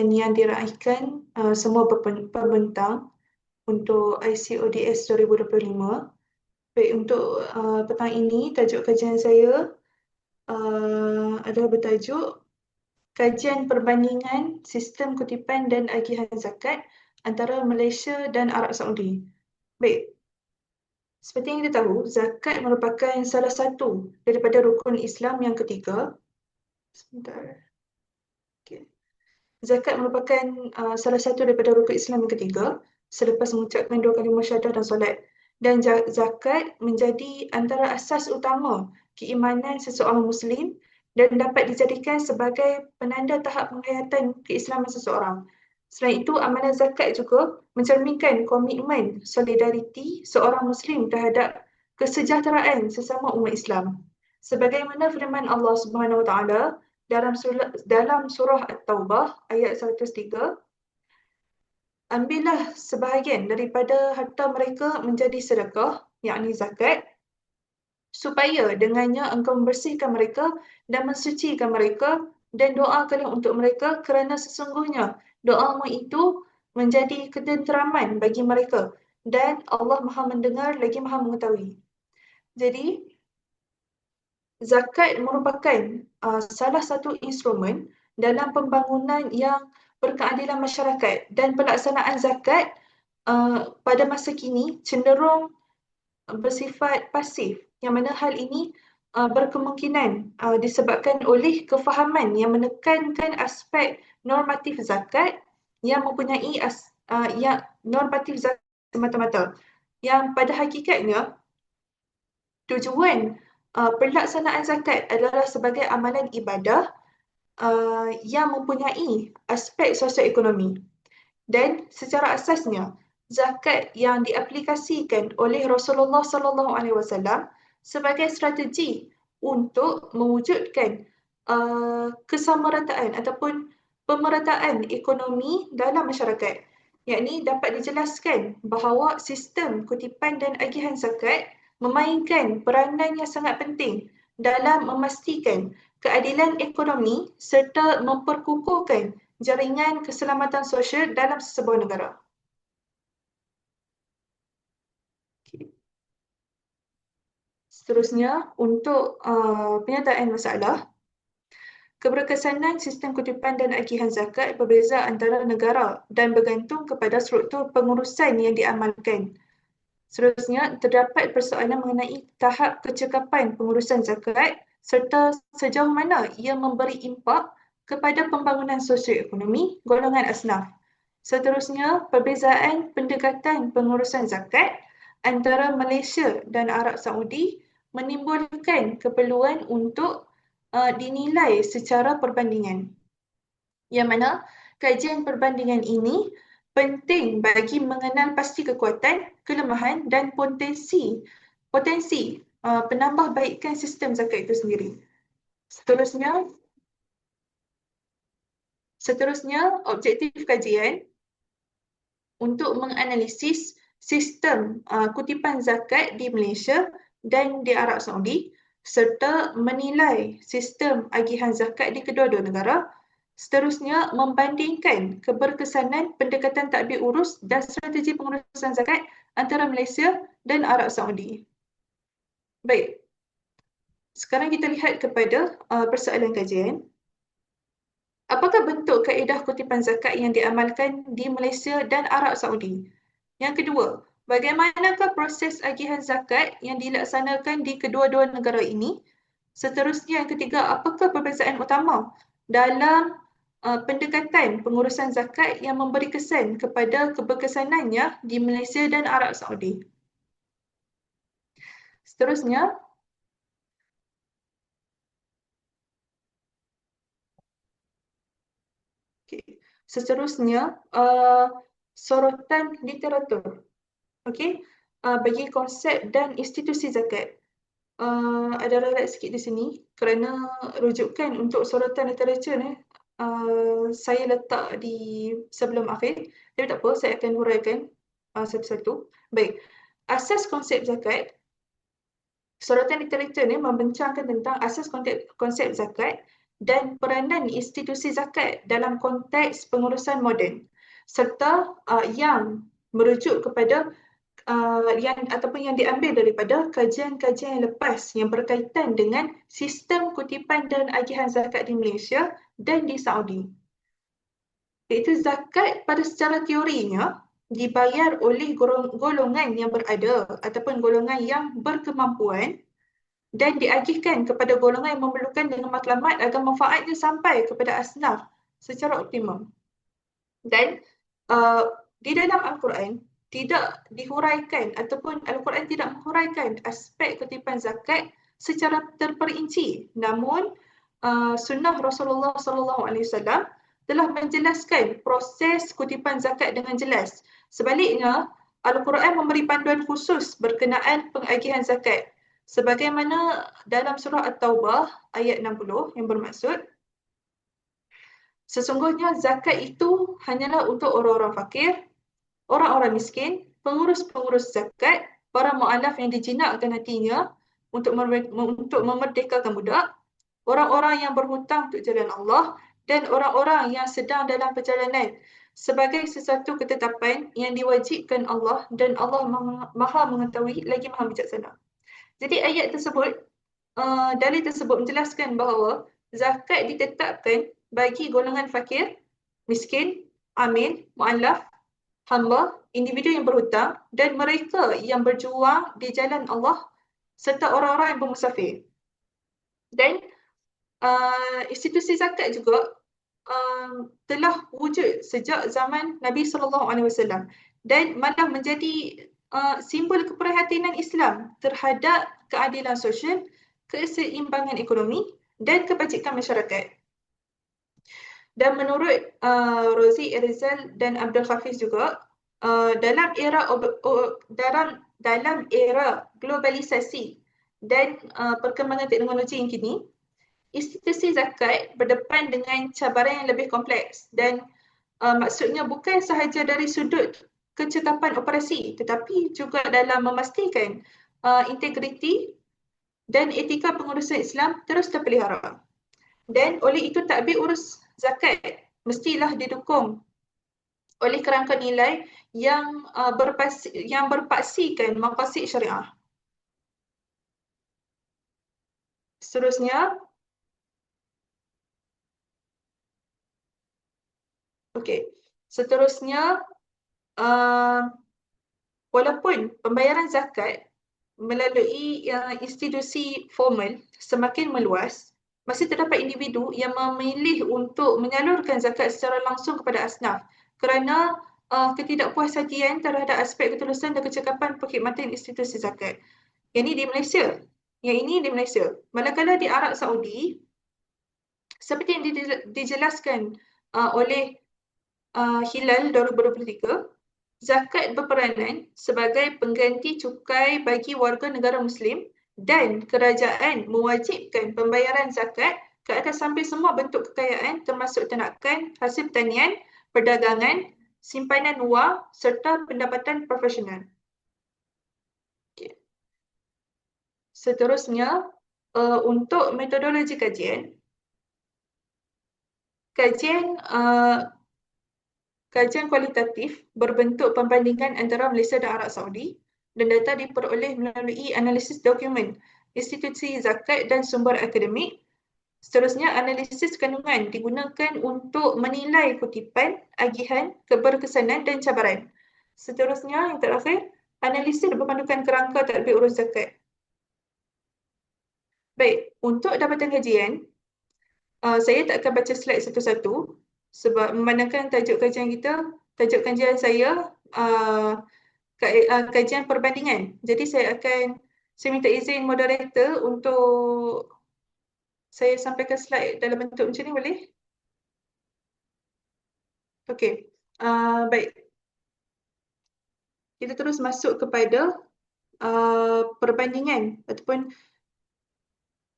yang diraihkan uh, semua pembentang untuk ICODS 2025. Baik, untuk uh, petang ini tajuk kajian saya uh, adalah bertajuk Kajian Perbandingan Sistem Kutipan dan Agihan Zakat antara Malaysia dan Arab Saudi. Baik, seperti yang kita tahu, zakat merupakan salah satu daripada rukun Islam yang ketiga. Sebentar. Zakat merupakan uh, salah satu daripada rukun Islam yang ketiga selepas mengucapkan dua kali syahadah dan solat. Dan zakat menjadi antara asas utama keimanan seseorang Muslim dan dapat dijadikan sebagai penanda tahap penghayatan keislaman seseorang. Selain itu, amalan zakat juga mencerminkan komitmen solidariti seorang Muslim terhadap kesejahteraan sesama umat Islam. Sebagaimana firman Allah Subhanahu Wa Taala dalam surah, dalam surah At-Taubah ayat 103, ambillah sebahagian daripada harta mereka menjadi sedekah, yakni zakat, supaya dengannya engkau membersihkan mereka dan mensucikan mereka dan doakanlah untuk mereka kerana sesungguhnya doamu itu menjadi ketenteraman bagi mereka dan Allah Maha mendengar lagi Maha mengetahui. Jadi zakat merupakan uh, salah satu instrumen dalam pembangunan yang berkeadilan masyarakat dan pelaksanaan zakat uh, pada masa kini cenderung bersifat pasif yang mana hal ini uh, berkemungkinan uh, disebabkan oleh kefahaman yang menekankan aspek normatif zakat yang mempunyai as, uh, yang normatif zakat semata-mata. Yang pada hakikatnya tujuan uh, pelaksanaan zakat adalah sebagai amalan ibadah uh, yang mempunyai aspek sosioekonomi dan secara asasnya zakat yang diaplikasikan oleh Rasulullah sallallahu alaihi wasallam sebagai strategi untuk mewujudkan uh, kesamarataan ataupun pemerataan ekonomi dalam masyarakat. Yakni dapat dijelaskan bahawa sistem kutipan dan agihan zakat memainkan peranan yang sangat penting dalam memastikan keadilan ekonomi serta memperkukuhkan jaringan keselamatan sosial dalam sesebuah negara. Seterusnya, untuk uh, penyataan masalah, keberkesanan sistem kutipan dan agihan zakat berbeza antara negara dan bergantung kepada struktur pengurusan yang diamalkan. Seterusnya, terdapat persoalan mengenai tahap kecekapan pengurusan zakat serta sejauh mana ia memberi impak kepada pembangunan sosioekonomi golongan asnaf. Seterusnya, perbezaan pendekatan pengurusan zakat antara Malaysia dan Arab Saudi menimbulkan keperluan untuk uh, dinilai secara perbandingan. Yang mana kajian perbandingan ini penting bagi mengenal pasti kekuatan, kelemahan dan potensi potensi uh, penambahbaikan sistem zakat itu sendiri. Seterusnya seterusnya objektif kajian untuk menganalisis sistem uh, kutipan zakat di Malaysia dan di Arab Saudi serta menilai sistem agihan zakat di kedua-dua negara seterusnya membandingkan keberkesanan pendekatan takbir urus dan strategi pengurusan zakat antara Malaysia dan Arab Saudi. Baik. Sekarang kita lihat kepada uh, persoalan kajian. Apakah bentuk kaedah kutipan zakat yang diamalkan di Malaysia dan Arab Saudi? Yang kedua, Bagaimanakah proses agihan zakat yang dilaksanakan di kedua-dua negara ini? Seterusnya yang ketiga, apakah perbezaan utama dalam uh, pendekatan pengurusan zakat yang memberi kesan kepada keberkesanannya di Malaysia dan Arab Saudi? Seterusnya, okay. seterusnya uh, sorotan literatur. Okey, uh, bagi konsep dan institusi zakat. Uh, ada ralat sikit di sini kerana rujukan untuk sorotan literature ni uh, saya letak di sebelum akhir. Tapi tak apa, saya akan huraikan uh, satu-satu. Baik, asas konsep zakat. Sorotan literature ni membincangkan tentang asas konsep, konsep zakat dan peranan institusi zakat dalam konteks pengurusan moden serta uh, yang merujuk kepada uh, yang ataupun yang diambil daripada kajian-kajian lepas yang berkaitan dengan sistem kutipan dan agihan zakat di Malaysia dan di Saudi. Iaitu zakat pada secara teorinya dibayar oleh golongan yang berada ataupun golongan yang berkemampuan dan diagihkan kepada golongan yang memerlukan dengan matlamat agar manfaatnya sampai kepada asnaf secara optimum. Dan uh, di dalam Al-Quran tidak dihuraikan ataupun Al-Quran tidak menghuraikan aspek kutipan zakat secara terperinci. Namun uh, sunnah Rasulullah sallallahu alaihi wasallam telah menjelaskan proses kutipan zakat dengan jelas. Sebaliknya, Al-Quran memberi panduan khusus berkenaan pengagihan zakat sebagaimana dalam surah At-Taubah ayat 60 yang bermaksud sesungguhnya zakat itu hanyalah untuk orang-orang fakir, orang-orang miskin, pengurus-pengurus zakat, para mu'alaf yang dijinakkan hatinya untuk memerdekakan budak, orang-orang yang berhutang untuk jalan Allah dan orang-orang yang sedang dalam perjalanan sebagai sesuatu ketetapan yang diwajibkan Allah dan Allah maha mengetahui lagi maha bijaksana. Jadi ayat tersebut, uh, dalil tersebut menjelaskan bahawa zakat ditetapkan bagi golongan fakir, miskin, amin, mu'allaf, hamba, individu yang berhutang dan mereka yang berjuang di jalan Allah serta orang-orang yang bermusafir. Dan uh, institusi zakat juga uh, telah wujud sejak zaman Nabi SAW dan malah menjadi uh, simbol keprihatinan Islam terhadap keadilan sosial, keseimbangan ekonomi dan kebajikan masyarakat. Dan menurut uh, Rozi Erizal dan Abdul Hafiz juga, uh, dalam era dalam dalam era globalisasi dan uh, perkembangan teknologi yang kini, institusi zakat berdepan dengan cabaran yang lebih kompleks dan uh, maksudnya bukan sahaja dari sudut kecekapan operasi tetapi juga dalam memastikan uh, integriti dan etika pengurusan Islam terus terpelihara. Dan oleh itu takbir urus zakat mestilah didukung oleh kerangka nilai yang uh, berpasi, yang berpaksikan maqasid syariah. Seterusnya Okey. Seterusnya uh, walaupun pembayaran zakat melalui uh, institusi formal semakin meluas, masih terdapat individu yang memilih untuk menyalurkan zakat secara langsung kepada asnaf kerana uh, ketidakpuashatian terhadap aspek ketulusan dan kecekapan perkhidmatan institusi zakat. Yang ini di Malaysia. Yang ini di Malaysia. Manakala di Arab Saudi, seperti yang dijelaskan uh, oleh uh, Hilal 2023, zakat berperanan sebagai pengganti cukai bagi warga negara Muslim dan kerajaan mewajibkan pembayaran zakat ke atas hampir semua bentuk kekayaan termasuk ternakan, hasil pertanian, perdagangan, simpanan wang serta pendapatan profesional. Okay. Seterusnya, uh, untuk metodologi kajian, kajian uh, Kajian kualitatif berbentuk perbandingan antara Malaysia dan Arab Saudi dan data diperoleh melalui analisis dokumen institusi zakat dan sumber akademik. Seterusnya, analisis kandungan digunakan untuk menilai kutipan, agihan, keberkesanan dan cabaran. Seterusnya, yang terakhir, analisis berpandukan kerangka tadbir urus zakat. Baik, untuk dapatan kajian, uh, saya tak akan baca slide satu-satu sebab memandangkan tajuk kajian kita, tajuk kajian saya uh, kajian perbandingan. Jadi saya akan, saya minta izin moderator untuk saya sampaikan slide dalam bentuk macam ni boleh? Okey, uh, baik. Kita terus masuk kepada uh, perbandingan ataupun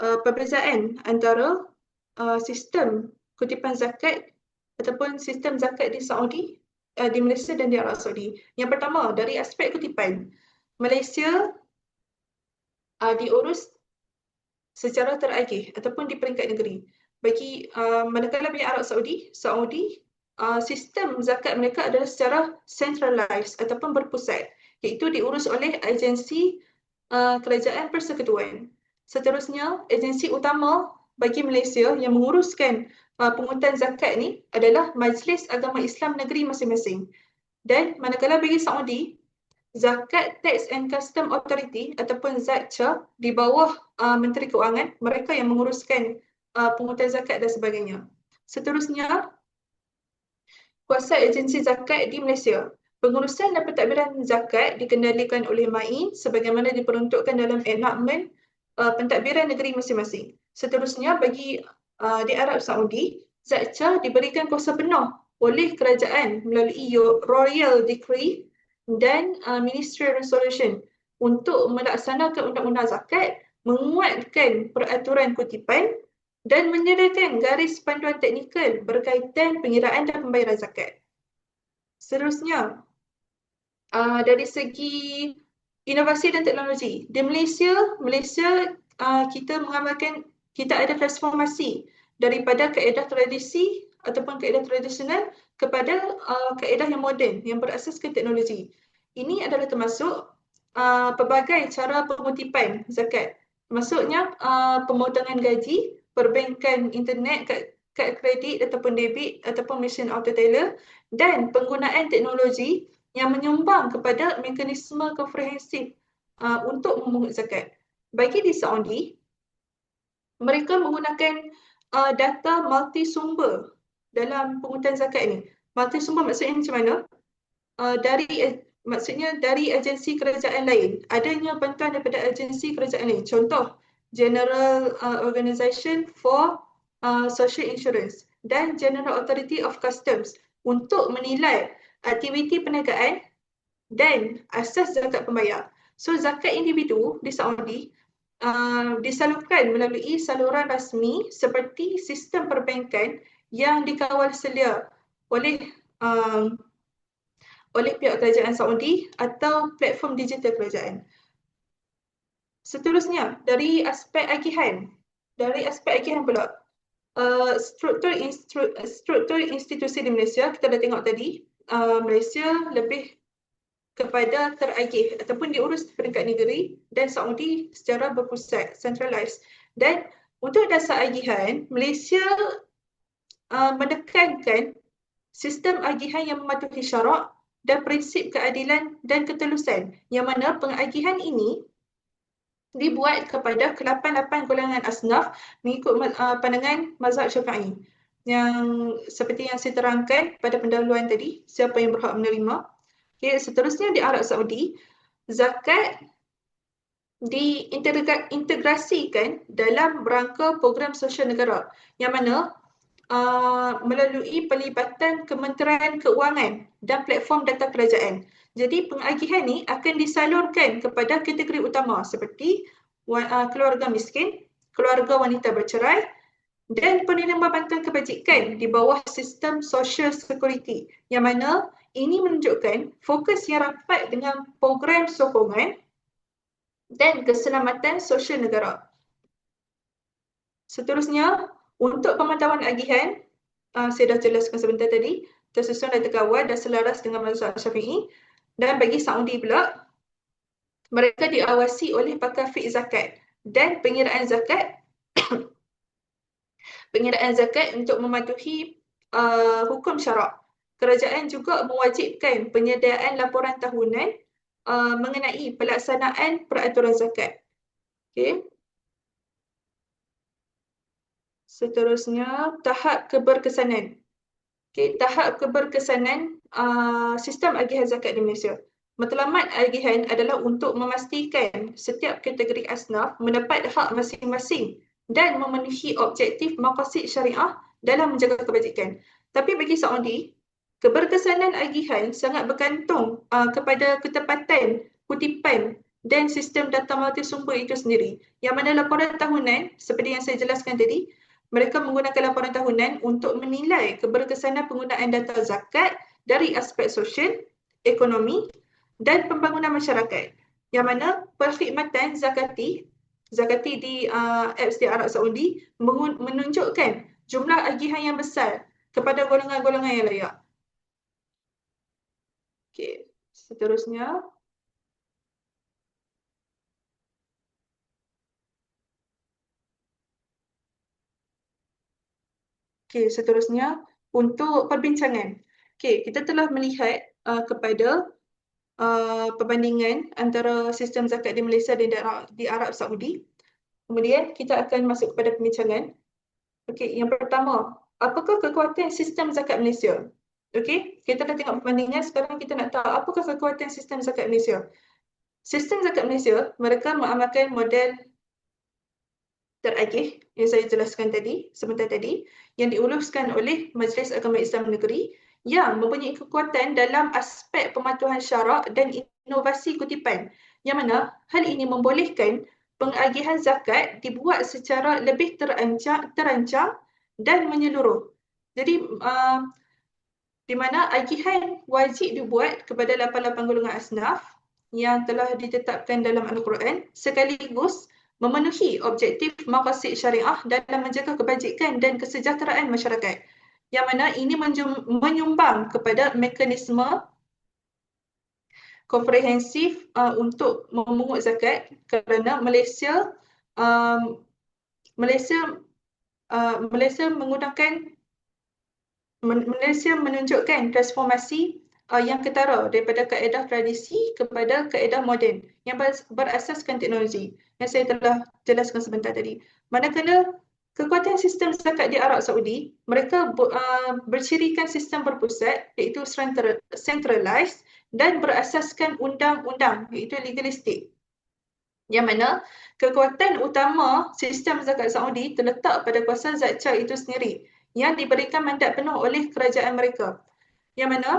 uh, perbezaan antara uh, sistem kutipan zakat ataupun sistem zakat di Saudi, uh, di Malaysia dan di Arab Saudi. Yang pertama, dari aspek kutipan, Malaysia uh, diurus secara teragih ataupun di peringkat negeri. bagi uh, manakala bagi Arab Saudi, Saudi uh, sistem zakat mereka adalah secara centralized ataupun berpusat iaitu diurus oleh agensi uh, kerajaan persekutuan. Seterusnya, agensi utama bagi Malaysia yang menguruskan uh, pungutan zakat ni adalah Majlis Agama Islam Negeri masing-masing. Dan manakala bagi Saudi, Zakat Tax and Custom Authority ataupun ZATCA di bawah uh, Menteri Keuangan, mereka yang menguruskan uh, pungutan zakat dan sebagainya. Seterusnya, kuasa agensi zakat di Malaysia. Pengurusan dan pentadbiran zakat dikendalikan oleh MAIN sebagaimana diperuntukkan dalam enakmen uh, pentadbiran negeri masing-masing. Seterusnya, bagi uh, di Arab Saudi, ZATCA diberikan kuasa penuh oleh kerajaan melalui Royal Decree dan uh, Ministry Resolution untuk melaksanakan undang-undang zakat, menguatkan peraturan kutipan dan menyediakan garis panduan teknikal berkaitan pengiraan dan pembayaran zakat. Seterusnya, uh, dari segi inovasi dan teknologi, di Malaysia, Malaysia uh, kita mengamalkan, kita ada transformasi daripada kaedah tradisi ataupun kaedah tradisional kepada uh, kaedah yang moden yang berasaskan teknologi. Ini adalah termasuk uh, pelbagai cara pengutipan zakat. Maksudnya uh, pemotongan gaji, perbankan internet, kad, kad kredit ataupun debit ataupun mesin auto teller dan penggunaan teknologi yang menyumbang kepada mekanisme komprehensif uh, untuk memungut zakat. Bagi di Saudi, mereka menggunakan uh, data multi sumber dalam pengutan zakat ini. Multi sumber maksudnya macam mana? Uh, dari maksudnya dari agensi kerajaan lain. Adanya bantuan daripada agensi kerajaan lain. Contoh, General uh, Organisation for uh, Social Insurance dan General Authority of Customs untuk menilai aktiviti perniagaan dan asas zakat pembayar. So zakat individu di Saudi uh, disalurkan melalui saluran rasmi seperti sistem perbankan yang dikawal selia oleh uh, oleh pihak kerajaan Saudi atau platform digital kerajaan. Seterusnya, dari aspek agihan. Dari aspek agihan pula, uh, struktur, instru, struktur institusi di Malaysia, kita dah tengok tadi, uh, Malaysia lebih kepada teragih ataupun diurus peringkat negeri dan Saudi secara berpusat, centralized. Dan untuk dasar agihan, Malaysia uh, menekankan sistem agihan yang mematuhi syarak dan prinsip keadilan dan ketelusan yang mana pengagihan ini dibuat kepada ke-8 golongan asnaf mengikut uh, pandangan mazhab syafi'i yang seperti yang saya terangkan pada pendahuluan tadi siapa yang berhak menerima? Okay, seterusnya di Arab Saudi zakat diintegrasikan dalam rangka program sosial negara yang mana uh, melalui pelibatan Kementerian Keuangan dan platform data kerajaan. Jadi pengagihan ni akan disalurkan kepada kategori utama seperti uh, keluarga miskin, keluarga wanita bercerai dan penerima bantuan kebajikan di bawah sistem social security yang mana ini menunjukkan fokus yang rapat dengan program sokongan dan keselamatan sosial negara. Seterusnya, untuk pemantauan agihan, uh, saya dah jelaskan sebentar tadi, tersusun dan terkawal dan selaras dengan mazhab syafi'i. Dan bagi Saudi pula, mereka diawasi oleh pakar fiqh zakat dan pengiraan zakat pengiraan zakat untuk mematuhi uh, hukum syarak. Kerajaan juga mewajibkan penyediaan laporan tahunan uh, mengenai pelaksanaan peraturan zakat. Okay. Seterusnya, tahap keberkesanan. Okay, tahap keberkesanan uh, sistem agihan zakat di Malaysia. Matlamat agihan adalah untuk memastikan setiap kategori asnaf mendapat hak masing-masing dan memenuhi objektif maqasid syariah dalam menjaga kebajikan. Tapi bagi Saudi, keberkesanan agihan sangat bergantung uh, kepada ketepatan kutipan dan sistem data multisumber itu sendiri. Yang mana laporan tahunan, seperti yang saya jelaskan tadi, mereka menggunakan laporan tahunan untuk menilai keberkesanan penggunaan data zakat dari aspek sosial, ekonomi dan pembangunan masyarakat. Yang mana perkhidmatan zakati zakati di uh, apps di Arab Saudi menunjukkan jumlah agihan yang besar kepada golongan-golongan yang layak. Okey, seterusnya Okey, seterusnya untuk perbincangan. Okey, kita telah melihat uh, kepada uh, perbandingan antara sistem zakat di Malaysia dan di Arab Saudi. Kemudian kita akan masuk kepada perbincangan. Okey, yang pertama, apakah kekuatan sistem zakat Malaysia? Okey, kita dah tengok perbandingan, sekarang kita nak tahu apakah kekuatan sistem zakat Malaysia. Sistem zakat Malaysia, mereka mengamalkan model teragih yang saya jelaskan tadi, sebentar tadi, yang diuluskan oleh Majlis Agama Islam Negeri yang mempunyai kekuatan dalam aspek pematuhan syarak dan inovasi kutipan yang mana hal ini membolehkan pengagihan zakat dibuat secara lebih terancang, terancang dan menyeluruh. Jadi uh, di mana agihan wajib dibuat kepada 88 golongan asnaf yang telah ditetapkan dalam Al-Quran sekaligus memenuhi objektif maqasid syariah dalam menjaga kebajikan dan kesejahteraan masyarakat yang mana ini menyumbang kepada mekanisme komprehensif uh, untuk memungut zakat kerana Malaysia um, Malaysia uh, Malaysia menggunakan Malaysia menunjukkan transformasi uh, yang ketara daripada kaedah tradisi kepada kaedah moden yang berasaskan teknologi yang saya telah jelaskan sebentar tadi. Manakala kekuatan sistem zakat di Arab Saudi, mereka uh, bercirikan sistem berpusat iaitu centralized dan berasaskan undang-undang iaitu legalistik. Yang mana kekuatan utama sistem zakat Saudi terletak pada kuasa zatca itu sendiri yang diberikan mandat penuh oleh kerajaan mereka. Yang mana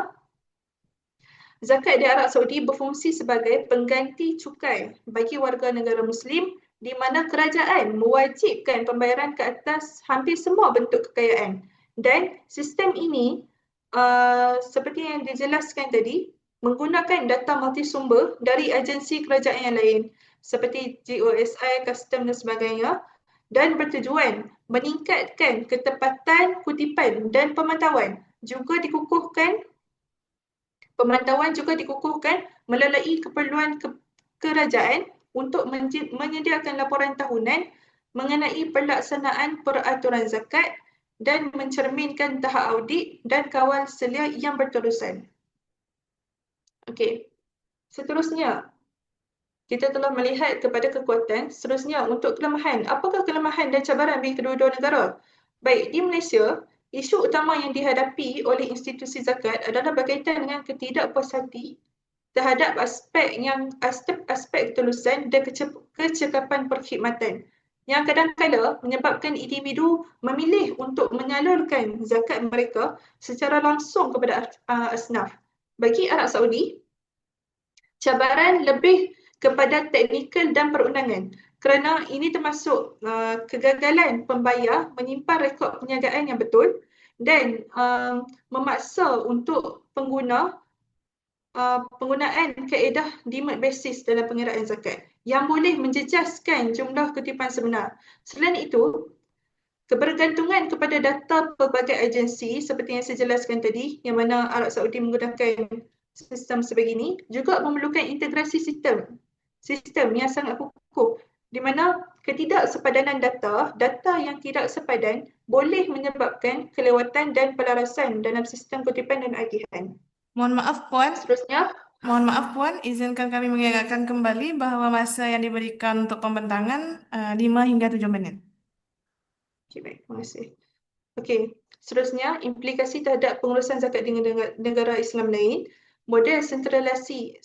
Zakat di Arab Saudi berfungsi sebagai pengganti cukai bagi warga negara Muslim di mana kerajaan mewajibkan pembayaran ke atas hampir semua bentuk kekayaan. Dan sistem ini uh, seperti yang dijelaskan tadi menggunakan data multisumber dari agensi kerajaan yang lain seperti GOSI, custom dan sebagainya dan bertujuan meningkatkan ketepatan kutipan dan pemantauan juga dikukuhkan Pemantauan juga dikukuhkan melalui keperluan ke- kerajaan untuk menyediakan laporan tahunan mengenai pelaksanaan peraturan zakat dan mencerminkan tahap audit dan kawal selia yang berterusan. Okey. Seterusnya, kita telah melihat kepada kekuatan. Seterusnya, untuk kelemahan. Apakah kelemahan dan cabaran bagi kedua-dua negara? Baik, di Malaysia, Isu utama yang dihadapi oleh institusi zakat adalah berkaitan dengan ketidakpuas hati terhadap aspek yang aspek, aspek ketulusan dan kecekapan perkhidmatan yang kadang-kadang menyebabkan individu memilih untuk menyalurkan zakat mereka secara langsung kepada uh, asnaf. Bagi Arab Saudi, cabaran lebih kepada teknikal dan perundangan kerana ini termasuk uh, kegagalan pembayar menyimpan rekod perniagaan yang betul dan uh, memaksa untuk pengguna uh, penggunaan kaedah demand basis dalam pengiraan zakat yang boleh menjejaskan jumlah kutipan sebenar. Selain itu, kebergantungan kepada data pelbagai agensi seperti yang saya jelaskan tadi yang mana Arab Saudi menggunakan sistem sebegini juga memerlukan integrasi sistem sistem yang sangat kukuh di mana ketidaksepadanan data, data yang tidak sepadan boleh menyebabkan kelewatan dan pelarasan dalam sistem kutipan dan agihan. Mohon maaf Puan. Seterusnya. Mohon maaf Puan, izinkan kami mengingatkan kembali bahawa masa yang diberikan untuk pembentangan uh, 5 hingga 7 menit. Okay, baik. Terima kasih. Okey, seterusnya implikasi terhadap pengurusan zakat di negara Islam lain model sentralisasi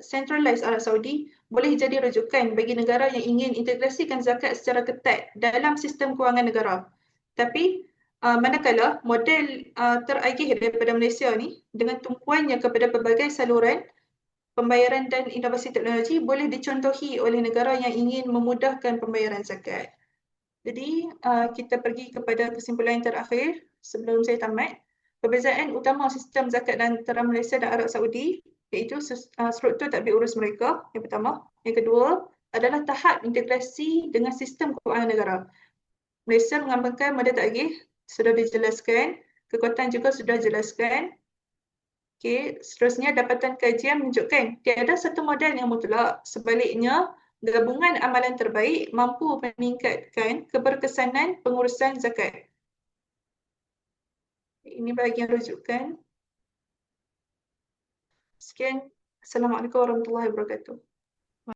centralized Arab Saudi boleh jadi rujukan bagi negara yang ingin integrasikan zakat secara ketat dalam sistem kewangan negara. Tapi uh, manakala model uh, teragih daripada Malaysia ni dengan tumpuannya kepada pelbagai saluran pembayaran dan inovasi teknologi boleh dicontohi oleh negara yang ingin memudahkan pembayaran zakat. Jadi uh, kita pergi kepada kesimpulan yang terakhir sebelum saya tamat. Perbezaan utama sistem zakat dan antara Malaysia dan Arab Saudi iaitu uh, struktur tadbir urus mereka yang pertama. Yang kedua, adalah tahap integrasi dengan sistem kewangan negara. Malaysia mengambangkan model tagih sudah dijelaskan, kekuatan juga sudah dijelaskan. Okey, seterusnya dapatan kajian menunjukkan tiada satu model yang mutlak. Sebaliknya, gabungan amalan terbaik mampu meningkatkan keberkesanan pengurusan zakat. Ini bahagian rujukan. Sekian. Assalamualaikum warahmatullahi wabarakatuh.